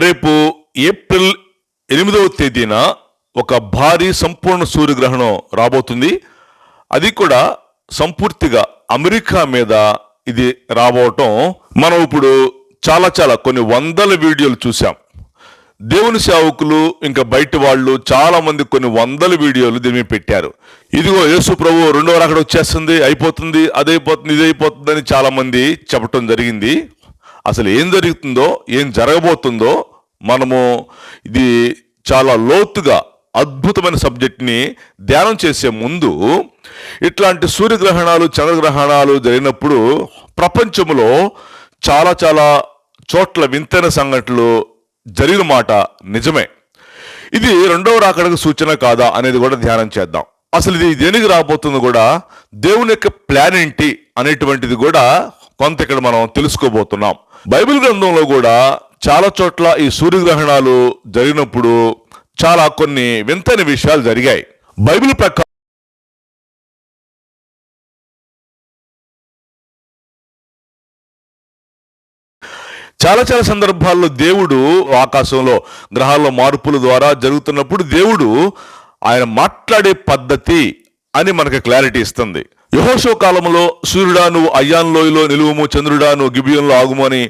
రేపు ఏప్రిల్ ఎనిమిదవ తేదీన ఒక భారీ సంపూర్ణ సూర్యగ్రహణం రాబోతుంది. అది కూడా సంపూర్తిగా అమెరికా మీద ఇది రాబోవటం మనం ఇప్పుడు చాలా చాలా కొన్ని వందల వీడియోలు చూసాం దేవుని సేవకులు ఇంకా బయట వాళ్ళు చాలా మంది కొన్ని వందల వీడియోలు దీని పెట్టారు. ఇదిగో యేసు ప్రభు రెండో రాకడ వచ్చేస్తుంది అయిపోతుంది అదైపోతుంది ఇది అయిపోతుంది అని చాలా మంది చెప్పటం జరిగింది. అసలు ఏం జరుగుతుందో ఏం జరగబోతుందో మనము ఇది చాలా లోతుగా అద్భుతమైన సబ్జెక్ట్ని ధ్యానం చేసే ముందు ఇట్లాంటి సూర్యగ్రహణాలు చంద్రగ్రహణాలు జరిగినప్పుడు ప్రపంచంలో చాలా చాలా చోట్ల వింతైన సంఘటనలు జరిగిన మాట నిజమే. ఇది రెండవ రాకడకు సూచన కాదా అనేది కూడా ధ్యానం చేద్దాం. అసలు ఇది దేనికి రాబోతుంది కూడా దేవుని యొక్క ప్లాన్ ఏంటి అనేటువంటిది కూడా కొంత ఇక్కడ మనం తెలుసుకోబోతున్నాం. బైబిల్ గ్రంథంలో కూడా చాలా చోట్ల ఈ సూర్యగ్రహణాలు జరిగినప్పుడు చాలా కొన్ని వింతని విషయాలు జరిగాయి. బైబిల్ ప్రకారం చాలా చాలా సందర్భాల్లో దేవుడు ఆకాశంలో గ్రహాల్లో మార్పుల ద్వారా జరుగుతున్నప్పుడు దేవుడు ఆయన మాట్లాడే పద్ధతి అని మనకు క్లారిటీ ఇస్తుంది. యహోషో కాలంలో సూర్యుడా నువ్వు అయ్యాన్ లోయలో నిలువము చంద్రుడా నువ్వు గిబియంలో ఆగుము అని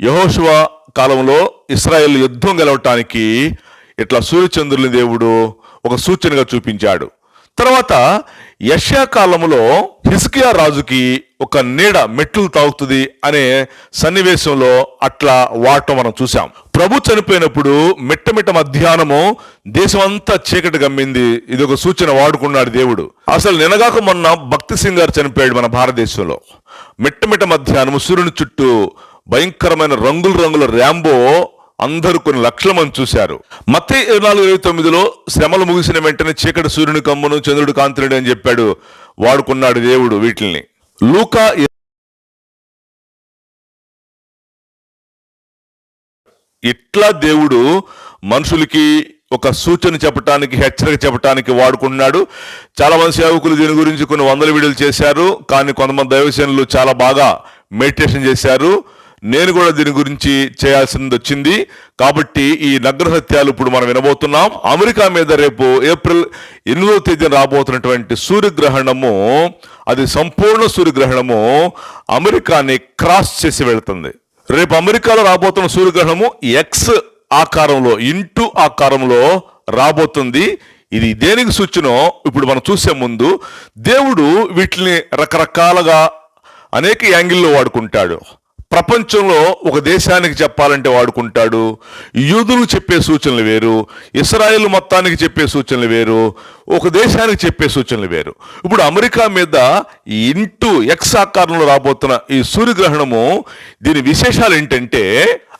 యహోశువ కాలంలో ఇస్రాయెల్ యుద్ధం గెలవటానికి ఇట్లా సూర్యచంద్రుని దేవుడు ఒక సూచనగా చూపించాడు. తర్వాత యష్యా కాలంలో హిస్కియా రాజుకి ఒక నీడ మెట్లు తాగుతుంది అనే సన్నివేశంలో అట్లా వాడటం మనం చూసాం ప్రభు చనిపోయినప్పుడు మిట్టమిట్ట మధ్యాహ్నము దేశం అంతా చీకటి గమ్మింది ఇది ఒక సూచన వాడుకున్నాడు దేవుడు. అసలు నినగాక మొన్న భక్తి సింగ్ గారు చనిపోయాడు మన భారతదేశంలో. మిట్టమిట్ట మధ్యాహ్నము సూర్యుని చుట్టూ భయంకరమైన రంగుల రంగుల ర్యాంబో అందరూ కొన్ని లక్షల మంది చూశారు. మత్తే ఇరవై నాలుగు ఇరవై తొమ్మిదిలో శ్రమలు ముగిసిన వెంటనే చీకటి సూర్యుని కమ్మును చంద్రుడు కాంతినుడు అని చెప్పాడు వాడుకున్నాడు దేవుడు వీటిల్ని. లూకా ఇట్లా దేవుడు మనుషులకి ఒక సూచన చెప్పటానికి హెచ్చరిక చెప్పటానికి వాడుకుంటున్నాడు. చాలా మంది సేవకులు దీని గురించి కొన్ని వందల వీడియోలు చేశారు. కానీ కొంతమంది దైవసేనులు చాలా బాగా మెడిటేషన్ చేశారు. నేను కూడా దీని గురించి చేయాల్సింది వచ్చింది. కాబట్టి ఈ నగ్న సత్యాలు ఇప్పుడు మనం వినబోతున్నాం. అమెరికా మీద రేపు ఏప్రిల్ ఎనిమిదవ తేదీన రాబోతున్నటువంటి సూర్యగ్రహణము అది సంపూర్ణ సూర్యగ్రహణము అమెరికాని క్రాస్ చేసి వెళ్తుంది. రేపు అమెరికాలో రాబోతున్న సూర్యగ్రహణము ఎక్స్ ఆకారంలో ఇంటూ ఆకారంలో రాబోతుంది. ఇది దేనికి సూచనో ఇప్పుడు మనం చూసే ముందు దేవుడు వీటిని రకరకాలుగా అనేక యాంగిల్లో వాడుకుంటాడు. ప్రపంచంలో ఒక దేశానికి చెప్పాలంటే వాడుకుంటాడు. యూదులు చెప్పే సూచనలు వేరు. ఇస్రాయేల్ మొత్తానికి చెప్పే సూచనలు వేరు. ఒక దేశానికి చెప్పే సూచనలు వేరు. ఇప్పుడు అమెరికా మీద ఇంటూ ఎక్స్ ఆకారంలో రాబోతున్న ఈ సూర్యగ్రహణము దీని విశేషాలు ఏంటంటే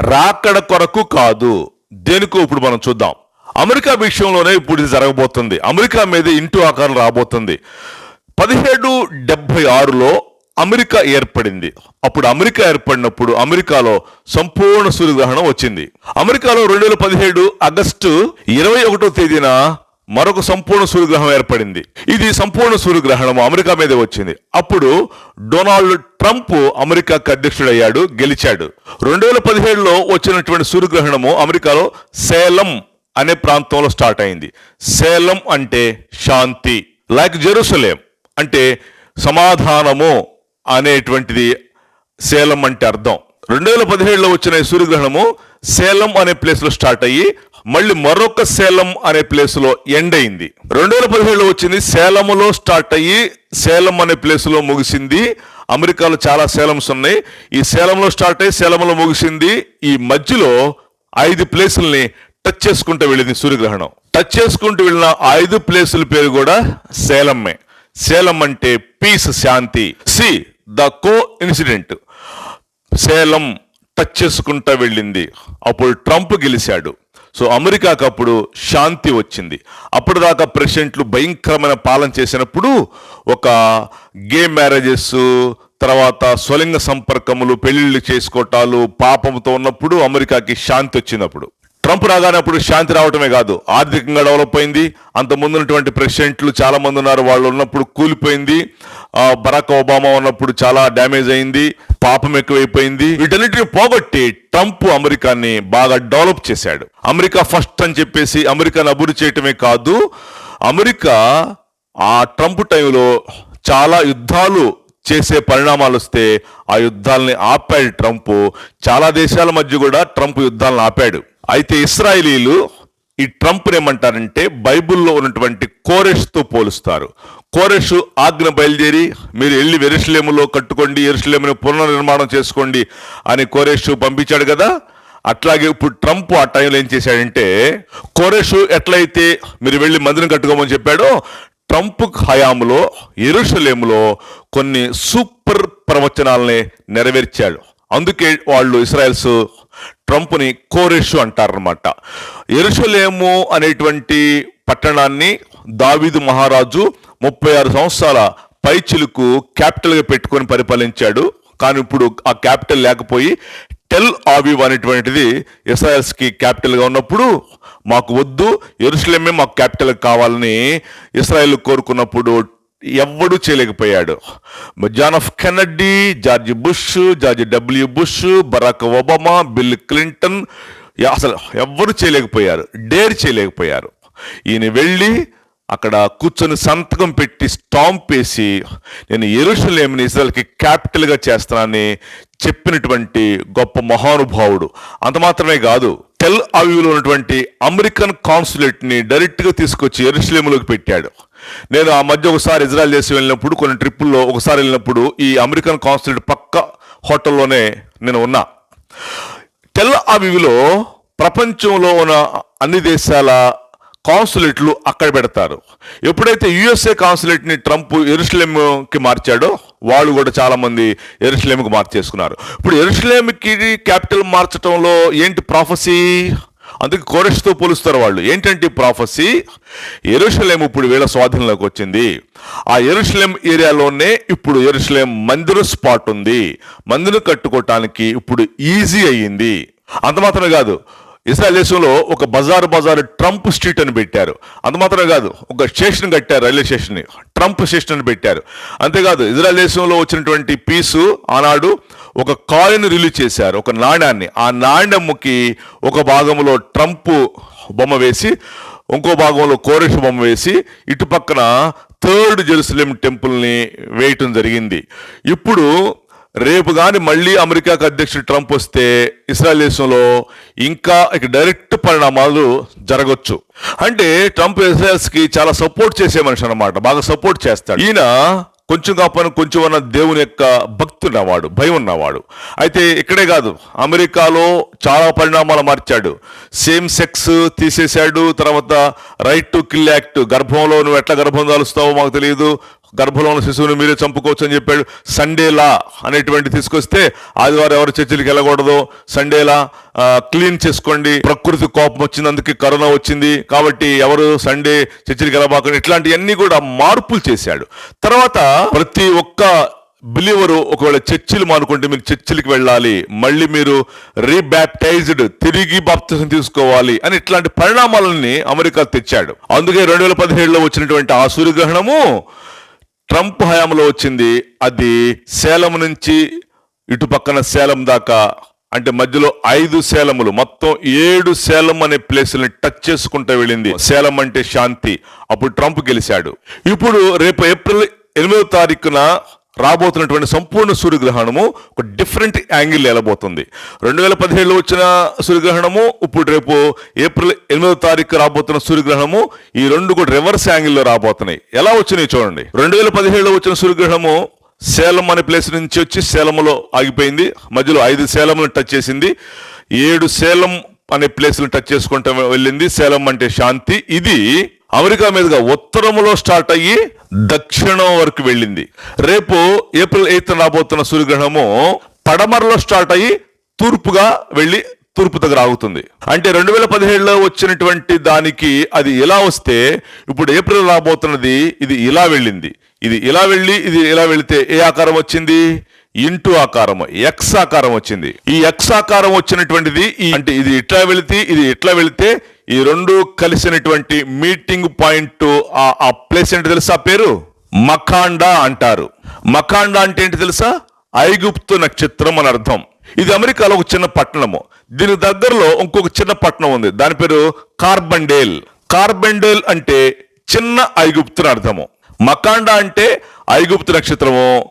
రాకడ కొరకు కాదు. దేనికో ఇప్పుడు మనం చూద్దాం. అమెరికా విషయంలోనే ఇప్పుడు ఇది జరగబోతుంది. అమెరికా మీద ఇంటూ ఆకారం రాబోతుంది. పదిహేడు డెబ్బై ఆరులో అమెరికా ఏర్పడింది. అప్పుడు అమెరికా ఏర్పడినప్పుడు అమెరికాలో సంపూర్ణ సూర్యగ్రహణం వచ్చింది. అమెరికాలో రెండు వేల పదిహేడు ఆగస్టు ఇరవై ఒకటో తేదీన మరొక సంపూర్ణ సూర్యగ్రహం ఏర్పడింది. ఇది సంపూర్ణ సూర్యగ్రహణం అమెరికా మీదే వచ్చింది. అప్పుడు డొనాల్డ్ ట్రంప్ అమెరికాకు అధ్యక్షుడయ్యాడు గెలిచాడు. రెండు వేల పదిహేడులో వచ్చినటువంటి సూర్యగ్రహణము అమెరికాలో సేలం అనే ప్రాంతంలో స్టార్ట్ అయింది. సేలం అంటే శాంతి లైక్ జెరూసలేం అంటే సమాధానము. అనేటువంటిది సేలం అంటే అర్థం. రెండు వేల పదిహేడులో వచ్చిన ఈ సూర్యగ్రహణము సేలం అనే ప్లేస్లో స్టార్ట్ అయ్యి మళ్ళీ మరొక సేలం అనే ప్లేస్లో ఎండ్ అయింది. రెండు వేల పదిహేడులో వచ్చింది సేలములో స్టార్ట్ అయ్యి సేలం అనే ప్లేస్లో ముగిసింది. అమెరికాలో చాలా సేలమ్స్ ఉన్నాయి. ఈ సేలంలో స్టార్ట్ అయ్యి సేలంలో ముగిసింది. ఈ మధ్యలో ఐదు ప్లేసుల్ని టచ్ చేసుకుంటూ వెళ్ళింది సూర్యగ్రహణం. టచ్ చేసుకుంటూ వెళ్ళిన ఐదు ప్లేసుల పేరు కూడా సేలమ్మే. సేలం అంటే peace Shanti. See the coincident. Salem touch చేసుకుంటా వెళ్ళింది. అప్పుడు ట్రంప్ గెలిచాడు. సో అమెరికాకు అప్పుడు శాంతి వచ్చింది. అప్పుడు దాకా ప్రెసిడెంట్లు భయంకరమైన పాలన చేసినప్పుడు ఒక గే మ్యారేజెస్ తర్వాత స్వలింగ సంపర్కములు పెళ్ళిళ్ళు చేసుకోవటాలు పాపంతో ఉన్నప్పుడు అమెరికాకి శాంతి వచ్చినప్పుడు ట్రంప్ రాగానే అప్పుడు శాంతి రావటమే కాదు ఆర్థికంగా డెవలప్ అయింది. అంత ముందు ఉన్నటువంటి ప్రెసిడెంట్లు చాలా మంది ఉన్నారు. వాళ్ళు ఉన్నప్పుడు కూలిపోయింది. బరాక్ ఒబామా ఉన్నప్పుడు చాలా డ్యామేజ్ అయింది. పాపం ఎక్కువైపోయింది. వీటన్నిటిని పోగొట్టి ట్రంప్ అమెరికాని బాగా డెవలప్ చేశాడు. అమెరికా ఫస్ట్ అని చెప్పేసి అమెరికాని అభివృద్ధి చేయటమే కాదు అమెరికా ఆ ట్రంప్ టైంలో చాలా యుద్ధాలు చేసే పరిణామాలు వస్తే ఆ యుద్ధాలని ఆపాడు ట్రంప్. చాలా దేశాల మధ్య కూడా ట్రంప్ యుద్ధాలను ఆపాడు. అయితే ఇస్రాయేలీలు ఈ ట్రంప్ ఏమంటారంటే బైబిల్లో ఉన్నటువంటి కోరెష్తో పోలుస్తారు. కోరెష్ ఆజ్ఞ బయలుదేరి మీరు వెళ్ళి వెరుషలేములో కట్టుకోండి ఎరుషలేముని పునర్నిర్మాణం చేసుకోండి అని కోరెష్ పంపించాడు కదా. అట్లాగే ఇప్పుడు ట్రంప్ ఆ టైంలో ఏం చేశాడంటే కోరెష్ ఎట్లయితే మీరు వెళ్ళి మందిరం కట్టుకోమని చెప్పాడో ట్రంప్ హయాంలో ఎరుసలేములో కొన్ని సూపర్ ప్రవచనాలని నెరవేర్చాడు. అందుకే వాళ్ళు ఇస్రాయల్స్ ట్రంప్ని కోరెషు అంటారనమాట ఎరుషలేము అనేటువంటి పట్టణాన్ని దావీదు మహారాజు ముప్పై ఆరు సంవత్సరాల పైచిలుకు క్యాపిటల్గా పెట్టుకొని పరిపాలించాడు. కానీ ఇప్పుడు ఆ క్యాపిటల్ లేకపోయి టెల్ ఆవివ్ అనేటువంటిది ఇస్రాయల్స్కి క్యాపిటల్గా ఉన్నప్పుడు మాకు వద్దు ఎరుసలేమే మాకు క్యాపిటల్ కావాలని ఇస్రాయల్ కోరుకున్నప్పుడు ఎవ్వడూ చేయలేకపోయాడు. John of Kennedy George Bush George W Bush Barack Obama Bill Clinton అసలు ఎవ్వరు చేయలేకపోయారు. డేర్ చేయలేకపోయారు. ఈయన వెళ్ళి అక్కడ కూర్చొని సంతకం పెట్టి స్టాంప్ వేసి నేను ఎరుషలేమిని ఇజ్రాయల్కి క్యాపిటల్గా చేస్తానని చెప్పినటువంటి గొప్ప మహానుభావుడు. అంత మాత్రమే కాదు టెల్ అవిలో ఉన్నటువంటి అమెరికన్ కాన్సులేట్ని డైరెక్ట్గా తీసుకొచ్చి ఎరుషలేములోకి పెట్టాడు. నేను ఆ మధ్య ఒకసారి ఇజ్రాయల్ దేశం వెళ్ళినప్పుడు కొన్ని ట్రిప్పుల్లో ఒకసారి వెళ్ళినప్పుడు ఈ అమెరికన్ కాన్సులేట్ పక్క హోటల్లోనే నేను ఉన్నా. తెల్ల అవివిలో ప్రపంచంలో ఉన్న అన్ని దేశాల కాన్సులేట్లు అక్కడ పెడతారు. ఎప్పుడైతే యుఎస్ఏ కాన్సులేట్ని ట్రంప్ ఎరుసలేంకి మార్చాడో వాళ్ళు కూడా చాలామంది మంది మార్చేసుకున్నారు. ఇప్పుడు ఎరుసలేంకి క్యాపిటల్ మార్చడంలో ఏంటి ప్రాఫసీ అందుకే కోరెష్తో పోలుస్తారు వాళ్ళు. ఏంటంటే ప్రాఫసీ ఎరుషలేం ఇప్పుడు వీళ్ళ స్వాధీనంలోకి వచ్చింది. ఆ ఎరుషలేం ఏరియాలోనే ఇప్పుడు ఎరుషలేం మందిర స్పాట్ ఉంది. మందిరం కట్టుకోవటానికి ఇప్పుడు ఈజీ అయ్యింది. అంత మాత్రమే కాదు ఇస్రాయల్ దేశంలో ఒక బజార్ బజార్ ట్రంప్ స్ట్రీట్ అని పెట్టారు. అంత మాత్రమే కాదు ఒక స్టేషన్ కట్టారు రైల్వే స్టేషన్ ట్రంప్ స్టేషన్ అని పెట్టారు. అంతేకాదు ఇజ్రాయల్ దేశంలో వచ్చినటువంటి పీసు ఆనాడు ఒక కాయిన్ రిలీజ్ చేశారు ఒక నాణ్యాన్ని. ఆ నాణ్యముకి ఒక భాగంలో ట్రంప్ బొమ్మ వేసి ఇంకో భాగంలో కోరేష్ బొమ్మ వేసి ఇటు పక్కన థర్డ్ జెరూసలేం టెంపుల్ని వేయటం జరిగింది. ఇప్పుడు రేపు కానీ మళ్ళీ అమెరికాకు అధ్యక్షుడు ట్రంప్ వస్తే ఇస్రాయల్ దేశంలో ఇంకా ఇక డైరెక్ట్ పరిణామాలు జరగచ్చు. అంటే ట్రంప్ ఇస్రాయల్స్కి చాలా సపోర్ట్ చేసే మనిషి అనమాట బాగా సపోర్ట్ చేస్తాడు. ఈయన కొంచెం కాపని కొంచెం ఉన్న దేవుని యొక్క భక్తి ఉన్నవాడు భయం ఉన్నవాడు. అయితే ఇక్కడే కాదు అమెరికాలో చాలా పరిణామాలు మార్చాడు. సేమ్ సెక్స్ తీసేశాడు తర్వాత రైట్ టు కిల్ యాక్ట్ గర్భంలో నువ్వు ఎట్లా గర్భం దాలుస్తావో మాకు తెలియదు గర్భంలో ఉన్న శిశువుని మీరే చంపుకోవచ్చు అని చెప్పాడు. సండేలా అనేటువంటి తీసుకొస్తే ఆదివారం ఎవరు చర్చిలకు వెళ్ళకూడదు. సండేలా క్లీన్ చేసుకోండి. ప్రకృతి కోపం వచ్చింది అందుకే కరోనా వచ్చింది. కాబట్టి ఎవరు సండే చర్చిలకు వెళ్ళబాకండి. ఇట్లాంటివన్నీ కూడా మార్పులు చేశాడు. తర్వాత ప్రతి ఒక్క బిలీవరు ఒకవేళ చర్చిలు మానుకుంటే మీరు చర్చిలకు వెళ్ళాలి. మళ్ళీ మీరు రీబ్యాప్టైజ్డ్ తిరిగి బాప్తిజం తీసుకోవాలి అని ఇట్లాంటి పరిణామాలని అమెరికా తెచ్చాడు. అందుకే రెండు వేల పదిహేడులో వచ్చినటువంటి ఆ సూర్యగ్రహణము ట్రంప్ హయాంలో వచ్చింది అది సేలం నుంచి ఇటు పక్కన సేలం దాకా అంటే మధ్యలో ఐదు సేలములు మొత్తం ఏడు సేలం అనే ప్లేసుల్ని టచ్ చేసుకుంటూ వెళ్ళింది. సేలం అంటే శాంతి అప్పుడు ట్రంప్ గెలిచాడు. ఇప్పుడు రేపు ఏప్రిల్ ఎనిమిదో తారీఖున రాబోతున్నటువంటి సంపూర్ణ సూర్యగ్రహణము ఒక డిఫరెంట్ యాంగిల్ వెళ్ళబోతుంది రెండు వేల పదిహేడులో వచ్చిన సూర్యగ్రహణము ఇప్పుడు రేపు ఏప్రిల్ ఎనిమిదో తారీఖు రాబోతున్న సూర్యగ్రహణము ఈ రెండు కూడా రివర్స్ యాంగిల్లో రాబోతున్నాయి. ఎలా వచ్చినాయి చూడండి. రెండు వేల పదిహేడులో వచ్చిన సూర్యగ్రహణము సేలం అనే ప్లేస్ నుంచి వచ్చి సేలంలో ఆగిపోయింది. మధ్యలో ఐదు సేలంను టచ్ చేసింది. ఏడు సేలం అనే ప్లేస్ టచ్ చేసుకుంటూ వెళ్ళింది. సేలం అంటే శాంతి. ఇది అమెరికా మీదుగా ఉత్తరములో స్టార్ట్ అయ్యి దక్షిణం వరకు వెళ్ళింది. రేపు ఏప్రిల్ ఎయిత్ రాబోతున్న సూర్యగ్రహణము పడమరలో స్టార్ట్ అయ్యి తూర్పుగా వెళ్ళి తూర్పు దగ్గర ఆగుతుంది. అంటే రెండు వేల పదిహేడులో వచ్చినటువంటి దానికి అది ఇలా వస్తే ఇప్పుడు ఏప్రిల్ రాబోతున్నది ఇది ఇలా వెళ్ళింది. ఇది ఇలా వెళ్ళి ఇది ఇలా వెళితే ఏ ఆకారం వచ్చింది? ఇంటూ ఆకారం ఎక్స్ ఆకారం వచ్చింది. ఈ ఎక్స్ ఆకారం వచ్చినటువంటిది ఈ అంటే ఇది ఇట్లా వెళితే ఇది ఇట్లా వెళితే ఈ రెండు కలిసినటువంటి మీటింగ్ పాయింట్ ఆ- ఆ ప్లేస్ ఏంటి తెలుసా పేరు? మకాండా అంటారు. మకాండా అంటే ఏంటి తెలుసా? ఐగుప్తు నక్షత్రం అని అర్థం. ఇది అమెరికాలో ఒక చిన్న పట్టణము. దీని దగ్గరలో ఇంకొక చిన్న పట్టణం ఉంది. దాని పేరు కార్బండేల్. కార్బండేల్ అంటే చిన్న ఐగుప్తు అర్థము. మకాండా అంటే ఐగుప్తు నక్షత్రము.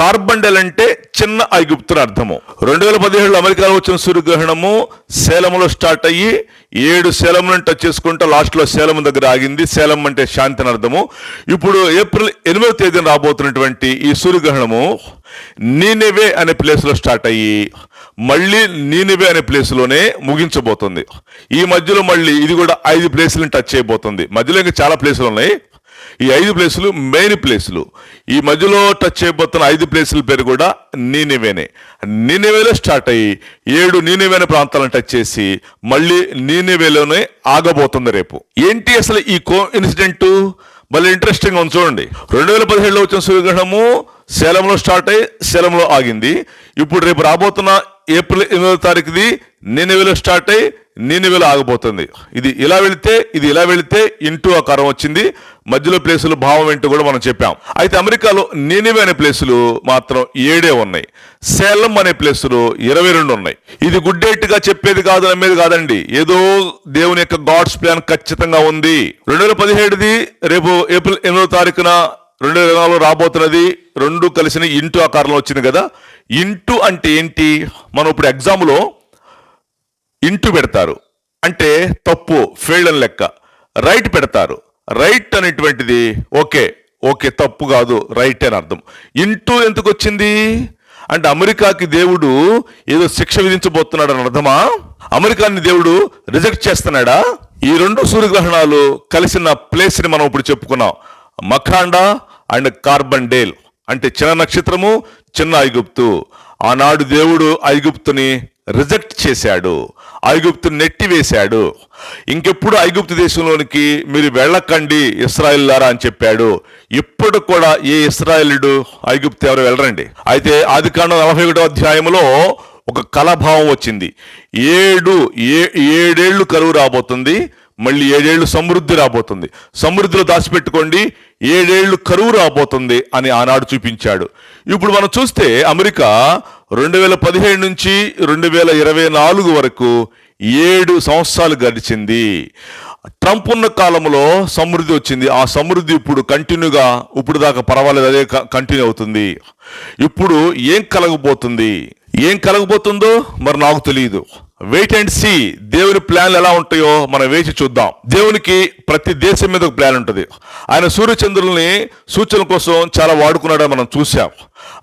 కార్బండెల్ అంటే చిన్న ఐగుప్తు అర్థము. రెండు వేల పదిహేడులో అమెరికాలో వచ్చిన సూర్యగ్రహణము సేలంలో స్టార్ట్ అయ్యి ఏడు సేలంలను టచ్ చేసుకుంటూ లాస్ట్లో సేలం దగ్గర ఆగింది. సేలం అంటే శాంతి అని అర్థము. ఇప్పుడు ఏప్రిల్ ఎనిమిదవ తేదీన రాబోతున్నటువంటి ఈ సూర్యగ్రహణము నీనెవే అనే ప్లేస్లో స్టార్ట్ అయ్యి మళ్ళీ నీనెవే అనే ప్లేస్లోనే ముగించబోతుంది. ఈ మధ్యలో మళ్ళీ ఇది కూడా ఐదు ప్లేసులను టచ్ చేయబోతుంది. మధ్యలో ఇంకా చాలా ప్లేసులు ఉన్నాయి. ఈ ఐదు ప్లేసులు మెయిన్ ప్లేసులు. ఈ మధ్యలో టచ్ చేయబోతున్న ఐదు ప్లేసుల పేరు కూడా నీనివేనే. నీనివేలో స్టార్ట్ అయ్యి ఏడు నీనివేన ప్రాంతాలను టచ్ చేసి మళ్ళీ నీనివేలోనే ఆగబోతుంది రేపు. ఏంటి అసలు ఈ కో ఇన్సిడెంట్ మళ్ళీ ఇంట్రెస్టింగ్ ఉంది చూడండి. రెండు వేల పదిహేడులో వచ్చిన సూర్యగ్రహణము సేలంలో స్టార్ట్ అయ్యి సేలంలో ఆగింది. ఇప్పుడు రేపు రాబోతున్న ఏప్రిల్ ఎనిమిదో తారీఖుది నీనివేలో స్టార్ట్ అయ్యి నీనివేలో ఆగిపోతుంది. ఇది ఇలా వెళితే ఇది ఇలా వెళితే ఇంటూ ఆకారం వచ్చింది. మధ్యలో ప్లేసులు భావం ఏంటో కూడా మనం చెప్పాం. అయితే అమెరికాలో నీనివే అనే ప్లేసులు మాత్రం ఏడే ఉన్నాయి. సేలం అనే ప్లేసులు ఇరవై రెండు ఉన్నాయి. ఇది గుడ్డేట్టుగా చెప్పేది కాదు నమ్మేది కాదండి. ఏదో దేవుని యొక్క గాడ్స్ ప్లాన్ ఖచ్చితంగా ఉంది. రెండు వేల పదిహేడుది రేపు ఏప్రిల్ ఎనిమిదో తారీఖున రెండు వేల ఇరవై నాలుగు రాబోతున్నది. రెండు కలిసిన ఇంటూ ఆకారంలో వచ్చింది కదా. ఇంటూ అంటే ఏంటి? మనం ఇప్పుడు ఎగ్జామ్లో ఇంటూ పెడతారు. అంటే తప్పు ఫెయిల్ అని లెక్క. రైట్ పెడతారు. రైట్ అనేటువంటిది ఓకే. ఓకే తప్పు కాదు. రైట్ అని అర్థం. ఇంటూ ఎందుకు వచ్చింది? అంటే అమెరికాకి దేవుడు ఏదో శిక్ష విధించబోతున్నాడు అని అర్థమా? అమెరికాని దేవుడు రిజెక్ట్ చేస్తున్నాడా? ఈ రెండు సూర్యగ్రహణాలు కలిసిన ప్లేస్ని మనం ఇప్పుడు చెప్పుకున్నాం. మఖాండా అండ్ కార్బన్ డేల్ అంటే చిన్న నక్షత్రము చిన్న ఐగుప్తు. ఆనాడు దేవుడు ఐగుప్తుని రిజెక్ట్ చేశాడు. ఐగుప్తుని నెట్టివేశాడు. ఇంకెప్పుడు ఐగుప్తు దేశంలోనికి మీరు వెళ్ళకండి ఇస్రాయిల్లారా అని చెప్పాడు. ఇప్పుడు కూడా ఏ ఇస్రాయిలుడు ఐగుప్తు ఎవరు వెళ్ళరండి? అయితే ఆది కాండం నలభై ఒకటో అధ్యాయంలో ఒక కలభావం వచ్చింది. ఏడు ఏ ఏడేళ్ళు కరువు రాబోతుంది మళ్ళీ ఏడేళ్ళు సమృద్ధి రాబోతుంది. సమృద్ధిలో దాచిపెట్టుకోండి ఏడేళ్ళు కరువు రాబోతుంది అని ఆనాడు చూపించాడు. ఇప్పుడు మనం చూస్తే అమెరికా రెండు వేల పదిహేడు నుంచి రెండు వేల ఇరవై నాలుగు వరకు ఏడు సంవత్సరాలు గడిచింది. ట్రంప్ ఉన్న కాలంలో సమృద్ధి వచ్చింది. ఆ సమృద్ధి ఇప్పుడు కంటిన్యూగా ఇప్పుడు దాకా పర్వాలేదు అదే కంటిన్యూ అవుతుంది. ఇప్పుడు ఏం కలగబోతుంది? ఏం కలగబోతుందో మరి నాకు తెలియదు వెయిట్ అండ్ సీ దేవుని ప్లాన్లు ఎలా ఉంటాయో మనం వేచి చూద్దాం. దేవునికి ప్రతి దేశం మీద ఒక ప్లాన్ ఉంటుంది. ఆయన సూర్యచంద్రుల్ని సూచన కోసం చాలా వాడుకున్నాడని మనం చూసాం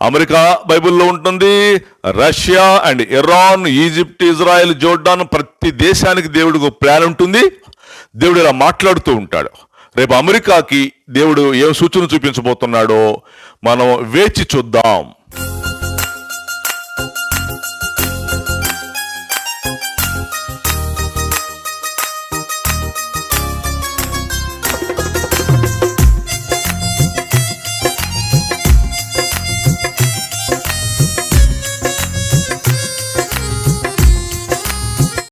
అమెరికా బైబిల్లో ఉంటుంది. Russia and Iran Egypt Israel Jordan ప్రతి దేశానికి దేవుడికి ఒక ప్లాన్ ఉంటుంది. దేవుడు ఇలా మాట్లాడుతూ ఉంటాడు. రేపు అమెరికాకి దేవుడు ఏ సూచన చూపించబోతున్నాడో మనం వేచి చూద్దాం.